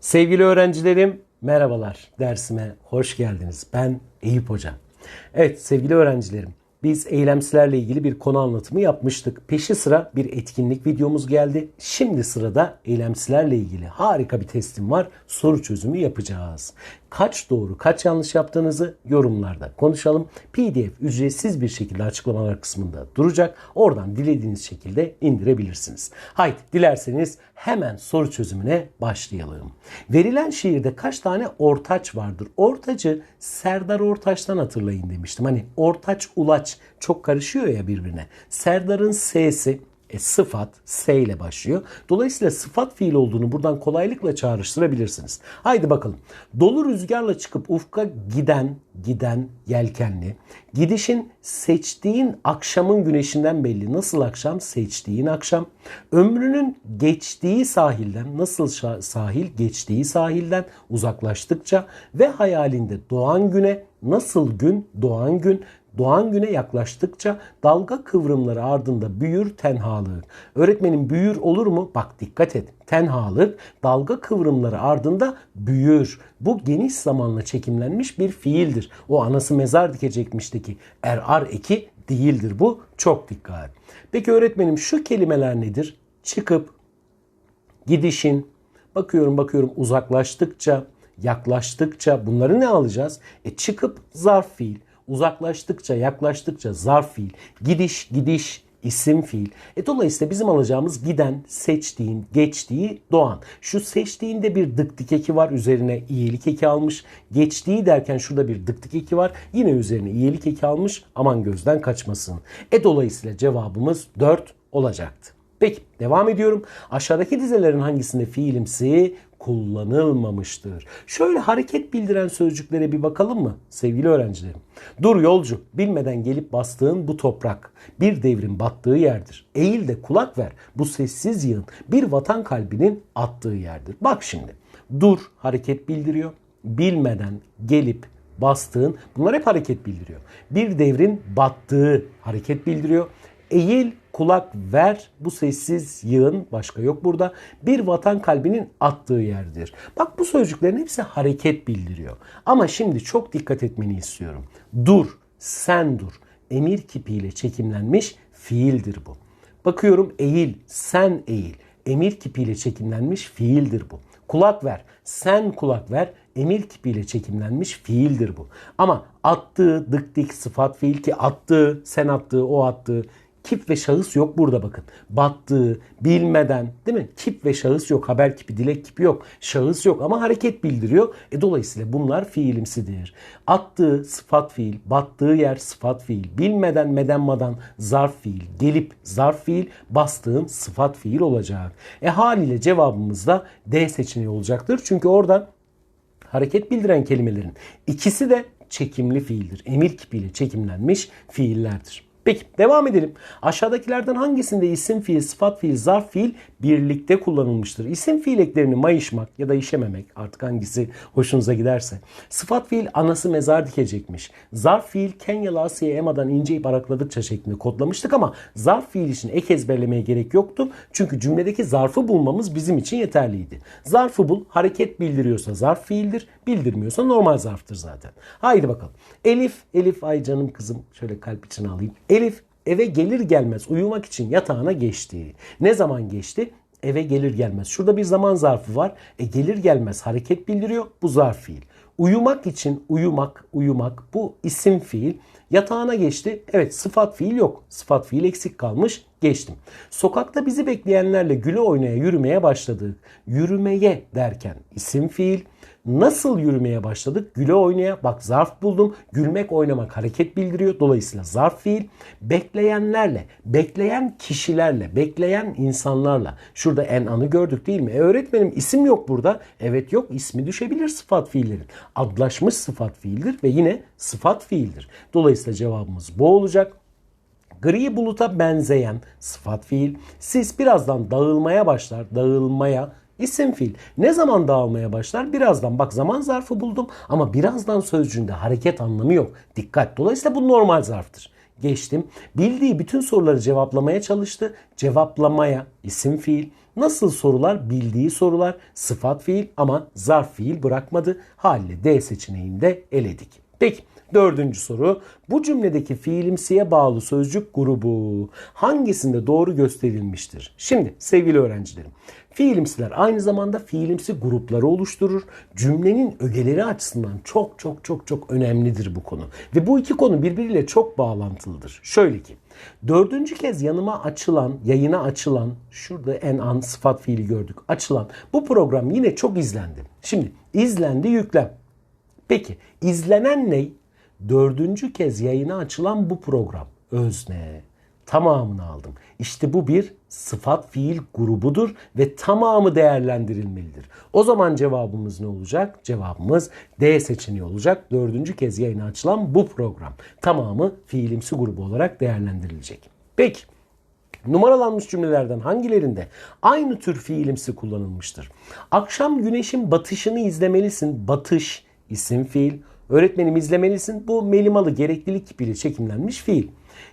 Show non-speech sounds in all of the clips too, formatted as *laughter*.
Sevgili öğrencilerim, merhabalar. Dersime hoş geldiniz. Ben Eyüp Hoca. Evet sevgili öğrencilerim, biz eylemsilerle ilgili bir konu anlatımı yapmıştık. Peşi sıra bir etkinlik videomuz geldi. Şimdi sırada eylemsilerle ilgili harika bir testim var. Soru çözümü yapacağız. Kaç doğru, kaç yanlış yaptığınızı yorumlarda konuşalım. PDF ücretsiz bir şekilde açıklamalar kısmında duracak. Oradan dilediğiniz şekilde indirebilirsiniz. Haydi dilerseniz hemen soru çözümüne başlayalım. Verilen şiirde kaç tane ortaç vardır? Ortacı Serdar Ortaç'tan hatırlayın demiştim. Hani ortaç ulaç çok karışıyor ya birbirine. Serdar'ın S'si e, sıfat S ile başlıyor. Dolayısıyla sıfat fiil olduğunu buradan kolaylıkla çağrıştırabilirsiniz. Haydi bakalım. Dolu rüzgarla çıkıp ufka giden, giden yelkenli. Gidişin seçtiğin akşamın güneşinden belli. Nasıl akşam? Seçtiğin akşam. Ömrünün geçtiği sahilden, nasıl sahil? Geçtiği sahilden uzaklaştıkça ve hayalinde doğan güne, nasıl gün? Doğan gün. Doğan güne yaklaştıkça dalga kıvrımları ardında büyür tenhalık. Öğretmenin büyür olur mu? Bak dikkat et. Tenhalık dalga kıvrımları ardında büyür. Bu geniş zamanla çekimlenmiş bir fiildir. O anası mezar dikecekmişteki er ar eki değildir bu. Çok dikkat. Peki öğretmenim şu kelimeler nedir? Çıkıp, gidişin, bakıyorum bakıyorum uzaklaştıkça, yaklaştıkça bunları ne alacağız? E çıkıp zarf fiil, uzaklaştıkça, yaklaştıkça zarf fiil, gidiş, gidiş, isim fiil. E dolayısıyla bizim alacağımız giden, seçtiğin, geçtiği, doğan. Şu seçtiğinde bir dıktik eki var. Üzerine iyilik eki almış. Geçtiği derken şurada bir dıktik eki var. Yine üzerine iyilik eki almış. Aman gözden kaçmasın. E dolayısıyla cevabımız 4 olacaktı. Peki devam ediyorum. Aşağıdaki dizelerin hangisinde fiilimsi kullanılmamıştır? Şöyle hareket bildiren sözcüklere bir bakalım mı sevgili öğrencilerim? Dur yolcu, bilmeden gelip bastığın bu toprak bir devrin battığı yerdir. Eğil de kulak ver bu sessiz yığın bir vatan kalbinin attığı yerdir. Bak şimdi dur hareket bildiriyor. Bilmeden gelip bastığın bunlar hep hareket bildiriyor. Bir devrin battığı hareket bildiriyor. Eğil kulak ver bu sessiz yığın başka yok burada. Bir vatan kalbinin attığı yerdir. Bak bu sözcüklerin hepsi hareket bildiriyor. Ama şimdi çok dikkat etmeni istiyorum. Dur, sen dur. Emir kipiyle çekimlenmiş fiildir bu. Bakıyorum eğil, sen eğil. Emir kipiyle çekimlenmiş fiildir bu. Kulak ver, sen kulak ver. Emir kipiyle çekimlenmiş fiildir bu. Ama attığı, dık dik sıfat fiil ki attığı, sen attığı, o attığı Kip ve şahıs yok burada bakın. Battığı, bilmeden değil mi? Kip ve şahıs yok. Haber kipi, dilek kipi yok. Şahıs yok ama hareket bildiriyor. E dolayısıyla bunlar fiilimsidir. Attığı sıfat fiil, battığı yer sıfat fiil. Bilmeden medenmadan zarf fiil, gelip zarf fiil, bastığın sıfat fiil olacak. E haliyle cevabımız da D seçeneği olacaktır. Çünkü orada hareket bildiren kelimelerin ikisi de çekimli fiildir. Emir kipiyle çekimlenmiş fiillerdir. Peki devam edelim. Aşağıdakilerden hangisinde isim fiil, sıfat fiil, zarf fiil birlikte kullanılmıştır? İsim fiil eklerini mayışmak ya da işememek artık hangisi hoşunuza giderse. Sıfat fiil anası mezar dikecekmiş. Zarf fiil Kenyalı Asya'ya emadan ince arakladıkça şeklinde kodlamıştık ama zarf fiil için ek ezberlemeye gerek yoktu. Çünkü cümledeki zarfı bulmamız bizim için yeterliydi. Zarfı bul hareket bildiriyorsa zarf fiildir, bildirmiyorsa normal zarftır zaten. Haydi bakalım. Elif, Elif ay canım kızım şöyle kalp içine alayım. Elif eve gelir gelmez uyumak için yatağına geçti. Ne zaman geçti? Eve gelir gelmez. Şurada bir zaman zarfı var. E gelir gelmez hareket bildiriyor. Bu zarf fiil. Uyumak için uyumak, uyumak bu isim fiil. Yatağına geçti. Evet sıfat fiil yok. Sıfat fiil eksik kalmış. Geçtim. Sokakta bizi bekleyenlerle güle oynaya yürümeye başladık. Yürümeye derken isim fiil. Nasıl yürümeye başladık? Güle oynaya. Bak zarf buldum. Gülmek, oynamak hareket bildiriyor. Dolayısıyla zarf fiil. Bekleyenlerle, bekleyen kişilerle, bekleyen insanlarla. Şurada en anı gördük değil mi? E öğretmenim isim yok burada. Evet yok. ismi düşebilir sıfat fiillerin. Adlaşmış sıfat fiildir ve yine sıfat fiildir. Dolayısıyla cevabımız bu olacak. Gri buluta benzeyen sıfat fiil. Sis birazdan dağılmaya başlar. Dağılmaya isim fiil. Ne zaman dağılmaya başlar? Birazdan. Bak zaman zarfı buldum ama birazdan sözcüğünde hareket anlamı yok. Dikkat. Dolayısıyla bu normal zarftır. Geçtim. Bildiği bütün soruları cevaplamaya çalıştı. Cevaplamaya isim fiil. Nasıl sorular? Bildiği sorular. Sıfat fiil ama zarf fiil bırakmadı. Haliyle D seçeneğini de eledik. Peki dördüncü soru. Bu cümledeki fiilimsiye bağlı sözcük grubu hangisinde doğru gösterilmiştir? Şimdi sevgili öğrencilerim fiilimsiler aynı zamanda fiilimsi grupları oluşturur. Cümlenin ögeleri açısından çok çok çok çok önemlidir bu konu. Ve bu iki konu birbiriyle çok bağlantılıdır. Şöyle ki dördüncü kez yanıma açılan, yayına açılan, şurada en an sıfat fiili gördük. Açılan bu program yine çok izlendi. Şimdi izlendi yüklem. Peki izlenen ne? Dördüncü kez yayına açılan bu program. Özne. Tamamını aldım. İşte bu bir sıfat fiil grubudur ve tamamı değerlendirilmelidir. O zaman cevabımız ne olacak? Cevabımız D seçeneği olacak. Dördüncü kez yayına açılan bu program. Tamamı fiilimsi grubu olarak değerlendirilecek. Peki. Numaralanmış cümlelerden hangilerinde aynı tür fiilimsi kullanılmıştır? Akşam güneşin batışını izlemelisin. Batış isim fiil. Öğretmenim izlemelisin. Bu melimalı gereklilik bile çekimlenmiş fiil.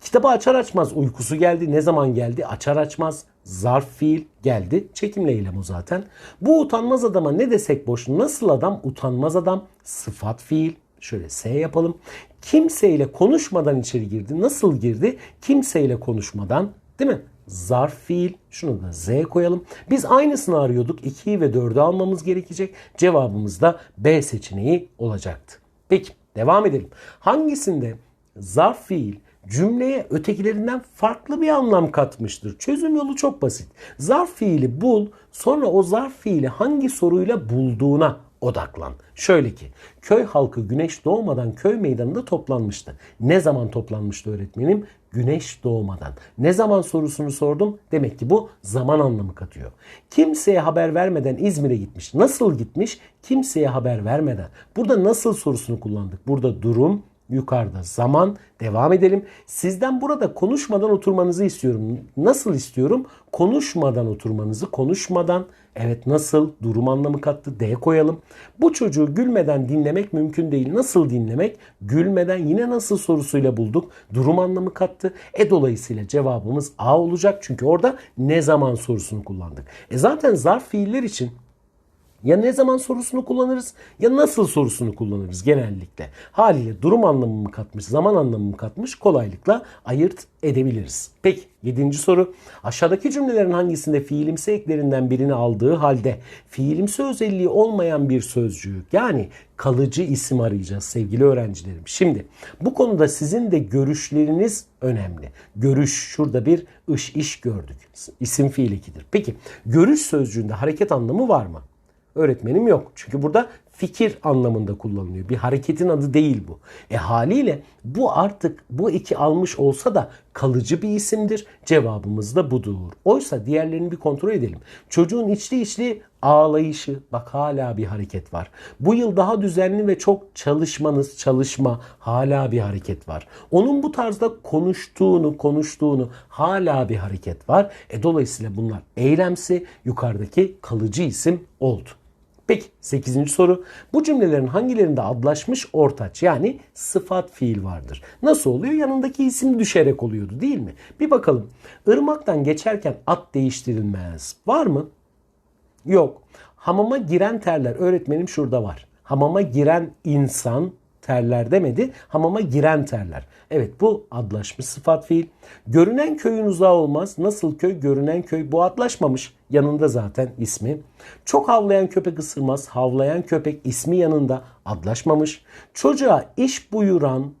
Kitabı açar açmaz uykusu geldi. Ne zaman geldi? Açar açmaz zarf fiil geldi. Çekimle eylem o zaten. Bu utanmaz adama ne desek boş. Nasıl adam? Utanmaz adam. Sıfat fiil. Şöyle S yapalım. Kimseyle konuşmadan içeri girdi. Nasıl girdi? Kimseyle konuşmadan değil mi? Zarf fiil. Şunu da Z koyalım. Biz aynısını arıyorduk. 2'yi ve 4'ü almamız gerekecek. Cevabımız da B seçeneği olacaktı. Peki devam edelim. Hangisinde zarf fiil cümleye ötekilerinden farklı bir anlam katmıştır. Çözüm yolu çok basit. Zarf fiili bul, sonra o zarf fiili hangi soruyla bulduğuna odaklan. Şöyle ki köy halkı güneş doğmadan köy meydanında toplanmıştı. Ne zaman toplanmıştı öğretmenim? Güneş doğmadan. Ne zaman sorusunu sordum? Demek ki bu zaman anlamı katıyor. Kimseye haber vermeden İzmir'e gitmiş. Nasıl gitmiş? Kimseye haber vermeden. Burada nasıl sorusunu kullandık. Burada durum, yukarıda zaman. Devam edelim. Sizden burada konuşmadan oturmanızı istiyorum. Nasıl istiyorum? Konuşmadan oturmanızı. Konuşmadan. Evet nasıl? Durum anlamı kattı. D koyalım. Bu çocuğu gülmeden dinlemek mümkün değil. Nasıl dinlemek? Gülmeden yine nasıl sorusuyla bulduk. Durum anlamı kattı. E dolayısıyla cevabımız A olacak. Çünkü orada ne zaman sorusunu kullandık. E zaten zarf fiiller için ya ne zaman sorusunu kullanırız ya nasıl sorusunu kullanırız genellikle. Haliyle durum anlamını katmış, zaman anlamını katmış kolaylıkla ayırt edebiliriz. Peki yedinci soru. Aşağıdaki cümlelerin hangisinde fiilimsi eklerinden birini aldığı halde fiilimsi özelliği olmayan bir sözcüğü yani kalıcı isim arayacağız sevgili öğrencilerim. Şimdi bu konuda sizin de görüşleriniz önemli. Görüş şurada bir ış iş gördük. İsim fiil ikidir. Peki görüş sözcüğünde hareket anlamı var mı? Öğretmenim yok. Çünkü burada fikir anlamında kullanılıyor. Bir hareketin adı değil bu. E haliyle bu artık bu iki almış olsa da kalıcı bir isimdir. Cevabımız da budur. Oysa diğerlerini bir kontrol edelim. Çocuğun içli içli ağlayışı bak hala bir hareket var. Bu yıl daha düzenli ve çok çalışmanız çalışma hala bir hareket var. Onun bu tarzda konuştuğunu konuştuğunu hala bir hareket var. E dolayısıyla bunlar eylemsi yukarıdaki kalıcı isim oldu. Peki 8. soru. Bu cümlelerin hangilerinde adlaşmış ortaç yani sıfat fiil vardır? Nasıl oluyor? Yanındaki isim düşerek oluyordu değil mi? Bir bakalım. Irmaktan geçerken at değiştirilmez. Var mı? Yok. Hamama giren terler öğretmenim şurada var. Hamama giren insan terler demedi. Hamama giren terler. Evet bu adlaşmış sıfat fiil. Görünen köyün uzağı olmaz. Nasıl köy? Görünen köy. Bu adlaşmamış. Yanında zaten ismi. Çok havlayan köpek ısırmaz. Havlayan köpek ismi yanında adlaşmamış. Çocuğa iş buyuran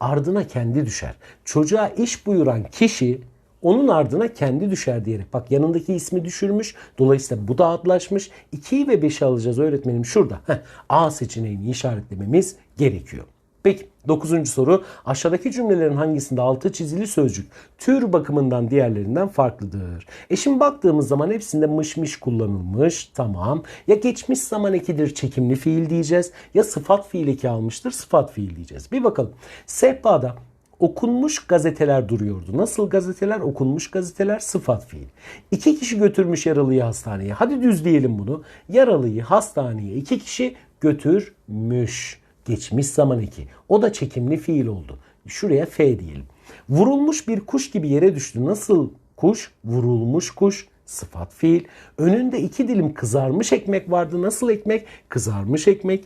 ardına kendi düşer. Çocuğa iş buyuran kişi onun ardına kendi düşer diyerek. Bak yanındaki ismi düşürmüş. Dolayısıyla bu da adlaşmış. 2'yi ve 5'i alacağız öğretmenim şurada. Heh, A seçeneğini işaretlememiz gerekiyor. Peki 9. soru aşağıdaki cümlelerin hangisinde altı çizili sözcük tür bakımından diğerlerinden farklıdır? E şimdi baktığımız zaman hepsinde mış mış kullanılmış. Tamam. Ya geçmiş zaman ekidir çekimli fiil diyeceğiz ya sıfat fiil eki almıştır sıfat fiil diyeceğiz. Bir bakalım. Sehpada okunmuş gazeteler duruyordu. Nasıl gazeteler? Okunmuş gazeteler sıfat fiil. İki kişi götürmüş yaralıyı hastaneye. Hadi düzleyelim bunu. Yaralıyı hastaneye iki kişi götürmüş. Geçmiş zaman eki. O da çekimli fiil oldu. Şuraya F diyelim. Vurulmuş bir kuş gibi yere düştü. Nasıl kuş? Vurulmuş kuş Sıfat fiil. Önünde iki dilim kızarmış ekmek vardı. Nasıl ekmek? Kızarmış ekmek.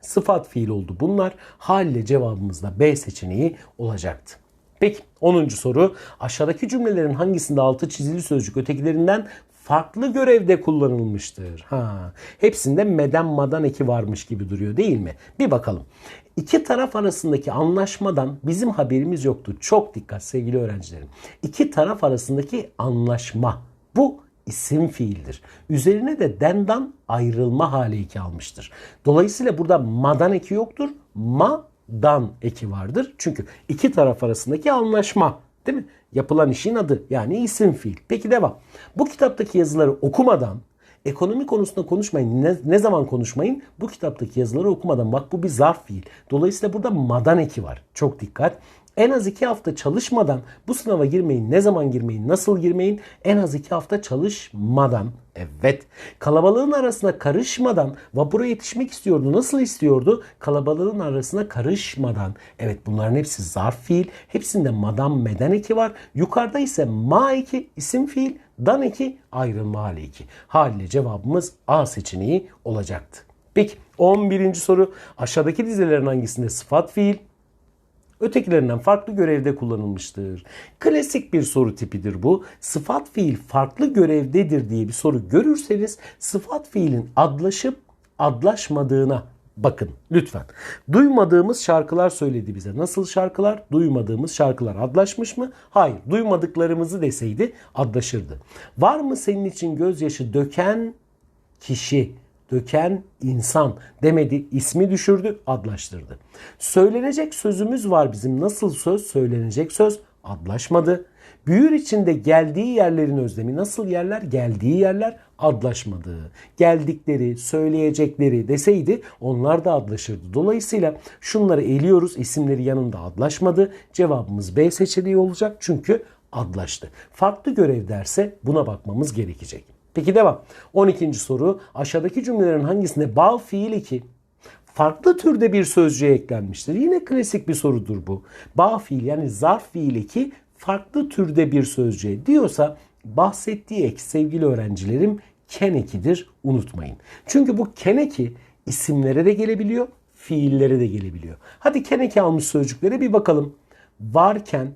Sıfat fiil oldu bunlar. Haliyle cevabımız da B seçeneği olacaktı. Peki 10. soru. Aşağıdaki cümlelerin hangisinde altı çizili sözcük ötekilerinden farklı görevde kullanılmıştır? Ha, hepsinde meden madan eki varmış gibi duruyor değil mi? Bir bakalım. İki taraf arasındaki anlaşmadan bizim haberimiz yoktu. Çok dikkat sevgili öğrencilerim. İki taraf arasındaki anlaşma. Bu isim fiildir. Üzerine de dendan ayrılma hali eki almıştır. Dolayısıyla burada madan eki yoktur. Ma dan eki vardır. Çünkü iki taraf arasındaki anlaşma değil mi? Yapılan işin adı yani isim fiil. Peki devam. Bu kitaptaki yazıları okumadan ekonomi konusunda konuşmayın. Ne, ne zaman konuşmayın? Bu kitaptaki yazıları okumadan. Bak bu bir zarf fiil. Dolayısıyla burada madan eki var. Çok dikkat. En az iki hafta çalışmadan bu sınava girmeyin. Ne zaman girmeyin? Nasıl girmeyin? En az iki hafta çalışmadan. Evet. Kalabalığın arasına karışmadan vapura yetişmek istiyordu. Nasıl istiyordu? Kalabalığın arasına karışmadan. Evet bunların hepsi zarf fiil. Hepsinde madam meden eki var. Yukarıda ise ma eki isim fiil. Dan eki ayrılma hali eki. Haliyle cevabımız A seçeneği olacaktı. Peki 11. soru. Aşağıdaki dizelerin hangisinde sıfat fiil, ötekilerinden farklı görevde kullanılmıştır. Klasik bir soru tipidir bu. Sıfat fiil farklı görevdedir diye bir soru görürseniz sıfat fiilin adlaşıp adlaşmadığına bakın lütfen. Duymadığımız şarkılar söyledi bize. Nasıl şarkılar? Duymadığımız şarkılar adlaşmış mı? Hayır. Duymadıklarımızı deseydi adlaşırdı. Var mı senin için gözyaşı döken kişi? Döken insan demedi. ismi düşürdü, adlaştırdı. Söylenecek sözümüz var bizim. Nasıl söz? Söylenecek söz adlaşmadı. Büyür içinde geldiği yerlerin özlemi nasıl yerler? Geldiği yerler adlaşmadı. Geldikleri, söyleyecekleri deseydi onlar da adlaşırdı. Dolayısıyla şunları eliyoruz. isimleri yanında adlaşmadı. Cevabımız B seçeneği olacak. Çünkü adlaştı. Farklı görev derse buna bakmamız gerekecek. Peki devam. 12. soru. Aşağıdaki cümlelerin hangisinde bağ fiil 2 farklı türde bir sözcüğe eklenmiştir? Yine klasik bir sorudur bu. Bağ fiil yani zarf fiil 2 farklı türde bir sözcüğe diyorsa bahsettiği ek sevgili öğrencilerim ken ekidir unutmayın. Çünkü bu ken eki isimlere de gelebiliyor, fiillere de gelebiliyor. Hadi ken eki almış sözcüklere bir bakalım. Varken,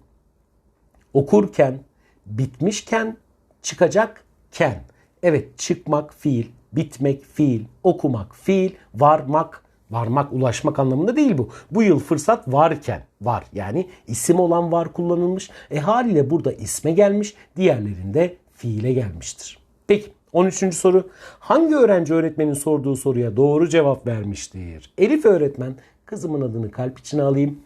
okurken, bitmişken, çıkacakken. Evet çıkmak fiil, bitmek fiil, okumak fiil, varmak varmak, ulaşmak anlamında değil bu. Bu yıl fırsat varken var. Yani isim olan var kullanılmış. E haliyle burada isme gelmiş, diğerlerinde fiile gelmiştir. Peki 13. soru. Hangi öğrenci öğretmenin sorduğu soruya doğru cevap vermiştir? Elif öğretmen, kızımın adını kalp içine alayım.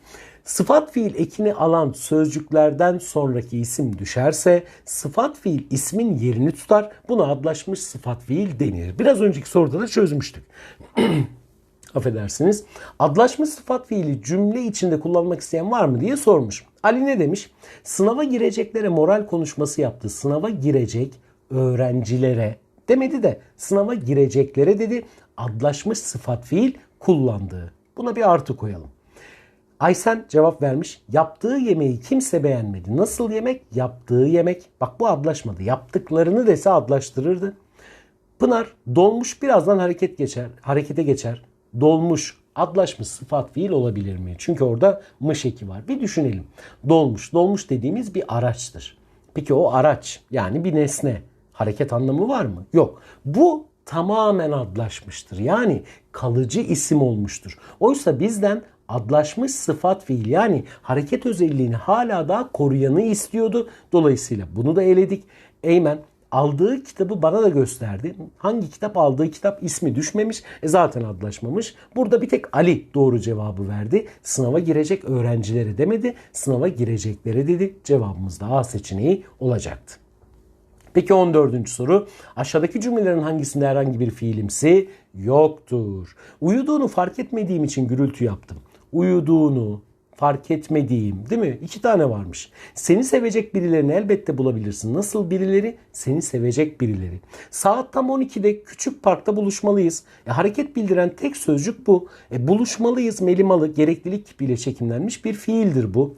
Sıfat fiil ekini alan sözcüklerden sonraki isim düşerse sıfat fiil ismin yerini tutar. Buna adlaşmış sıfat fiil denir. Biraz önceki soruda da çözmüştük. *clears throat* Affedersiniz. Adlaşmış sıfat fiili cümle içinde kullanmak isteyen var mı diye sormuş. Ali ne demiş? Sınava gireceklere moral konuşması yaptı. Sınava girecek öğrencilere demedi de sınava gireceklere dedi. Adlaşmış sıfat fiil kullandığı. Buna bir artı koyalım. Aysen cevap vermiş. Yaptığı yemeği kimse beğenmedi. Nasıl yemek? Yaptığı yemek. Bak bu adlaşmadı. Yaptıklarını dese adlaştırırdı. Pınar dolmuş birazdan hareket geçer, harekete geçer. Dolmuş adlaşmış sıfat fiil olabilir mi? Çünkü orada mış eki var. Bir düşünelim. Dolmuş. Dolmuş dediğimiz bir araçtır. Peki o araç yani bir nesne hareket anlamı var mı? Yok. Bu tamamen adlaşmıştır. Yani kalıcı isim olmuştur. Oysa bizden adlaşmış sıfat fiil yani hareket özelliğini hala daha koruyanı istiyordu. Dolayısıyla bunu da eledik. Eymen aldığı kitabı bana da gösterdi. Hangi kitap aldığı kitap ismi düşmemiş. E zaten adlaşmamış. Burada bir tek Ali doğru cevabı verdi. Sınava girecek öğrencilere demedi. Sınava gireceklere dedi. Cevabımız da A seçeneği olacaktı. Peki 14. soru. Aşağıdaki cümlelerin hangisinde herhangi bir fiilimsi yoktur? Uyuduğunu fark etmediğim için gürültü yaptım uyuduğunu fark etmediğim değil mi? İki tane varmış. Seni sevecek birilerini elbette bulabilirsin. Nasıl birileri? Seni sevecek birileri. Saat tam 12'de küçük parkta buluşmalıyız. E, hareket bildiren tek sözcük bu. E, buluşmalıyız melimalı gereklilik kipiyle çekimlenmiş bir fiildir bu.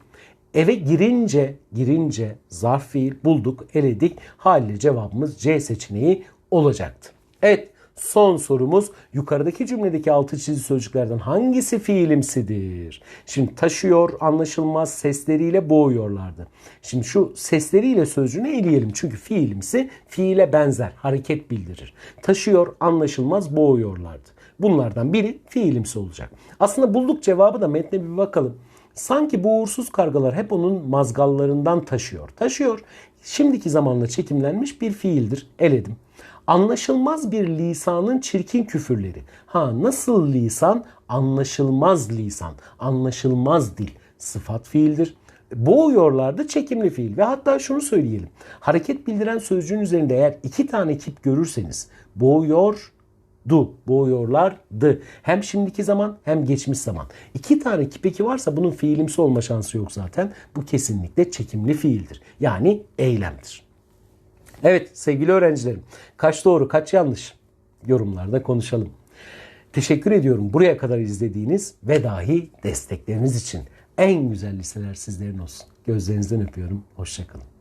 eve girince girince zarf fiil bulduk, eledik. Haliyle cevabımız C seçeneği olacaktı. Evet son sorumuz yukarıdaki cümledeki altı çizili sözcüklerden hangisi fiilimsidir? Şimdi taşıyor, anlaşılmaz sesleriyle boğuyorlardı. Şimdi şu sesleriyle sözcüğünü eleyelim. Çünkü fiilimsi fiile benzer, hareket bildirir. Taşıyor, anlaşılmaz boğuyorlardı. Bunlardan biri fiilimsi olacak. Aslında bulduk cevabı da metne bir bakalım. Sanki bu uğursuz kargalar hep onun mazgallarından taşıyor. Taşıyor. Şimdiki zamanla çekimlenmiş bir fiildir. Eledim. Anlaşılmaz bir lisanın çirkin küfürleri. Ha nasıl lisan? Anlaşılmaz lisan. Anlaşılmaz dil. Sıfat fiildir. Boğuyorlardı çekimli fiil. Ve hatta şunu söyleyelim. Hareket bildiren sözcüğün üzerinde eğer iki tane kip görürseniz boğuyor, du boğuyorlardı. Hem şimdiki zaman hem geçmiş zaman. İki tane kipeki varsa bunun fiilimsi olma şansı yok zaten. Bu kesinlikle çekimli fiildir. Yani eylemdir. Evet sevgili öğrencilerim kaç doğru kaç yanlış yorumlarda konuşalım. Teşekkür ediyorum buraya kadar izlediğiniz ve dahi destekleriniz için. En güzel liseler sizlerin olsun. Gözlerinizden öpüyorum. Hoşçakalın.